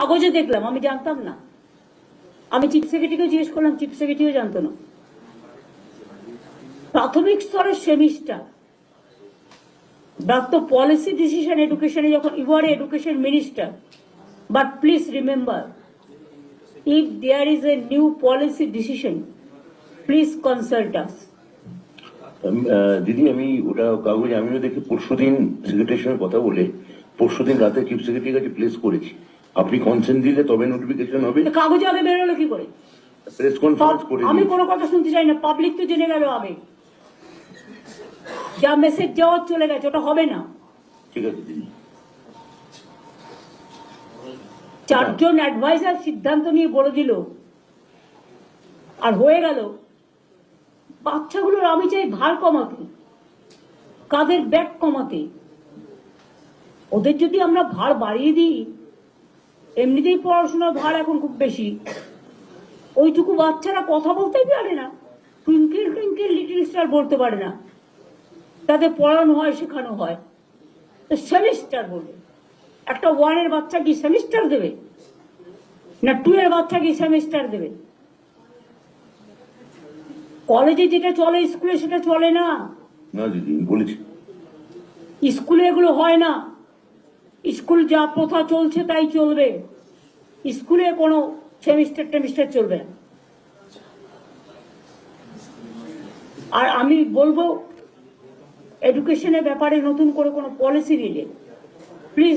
কাগজে দেখলাম, আমি জানতাম না। আমি চিফ সেক্রেটারিকেও জিজ্ঞেস করলাম, চিফ সেক্রেটারিও জানতো না। প্রাথমিক স্তরের সেমিস্টার। ব্যাক পলিসি ডিসিশন এডুকেশনে যখন you are education minister but please remember if there is a new policy decision please consult us দিদি, আমি ওটা কাগজ, আমিও দেখি, পরশুদিন সেক্রেটারির সঙ্গে কথা বলে, পরশুদিন রাতে চিফ সেক্রেটারির কাছে প্লেস করেছি। আপনি কনসেন্ট দিলে তবে নোটিফিকেশন হবে। কাগজে আগে বেরোলো কি করে? প্রেস কনফারেন্স করে আমি কোনো কথা শুনতে চাই না পাবলিক তো জেনে গেল আগে যা মেসেজ যাওয়ার চলে গেছে ওটা হবে না। ঠিক আছে দিদি। চারজন অ্যাডভাইজার সিদ্ধান্ত নিয়ে বলে দিল। আর হয়ে গেল বাচ্চাগুলোর আমি চাই ভার কমাতে কাদের ব্যাগ কমাতে। ওদের যদি আমরা ভার বাড়িয়ে দিই এমনিতেই পড়াশোনার ভার এখন খুব বেশি। ওইটুকু বাচ্চারা কথা বলতেই পারে না। টুইঙ্কেল টুইঙ্কেল লিটিল স্টার বলতে পারে না। তাদের পড়ানো হয় শেখানো হয়। তো সেমিস্টার বলে একটা ওয়ানের বাচ্চা কি সেমিস্টার দেবে? না টু এর বাচ্চা কি সেমিস্টার দেবে? কলেজে যেটা চলে স্কুলে সেটা চলে না? না দিদি বলেছি। স্কুলে এগুলো হয় না। স্কুল যা প্রথা চলছে তাই চলবে। স্কুলে কোনো সেমিস্টার টেমিস্টার চলবে আর আমি বলব এডুকেশনের ব্যাপারে নতুন করে কোনো পলিসি নিলে প্লিজ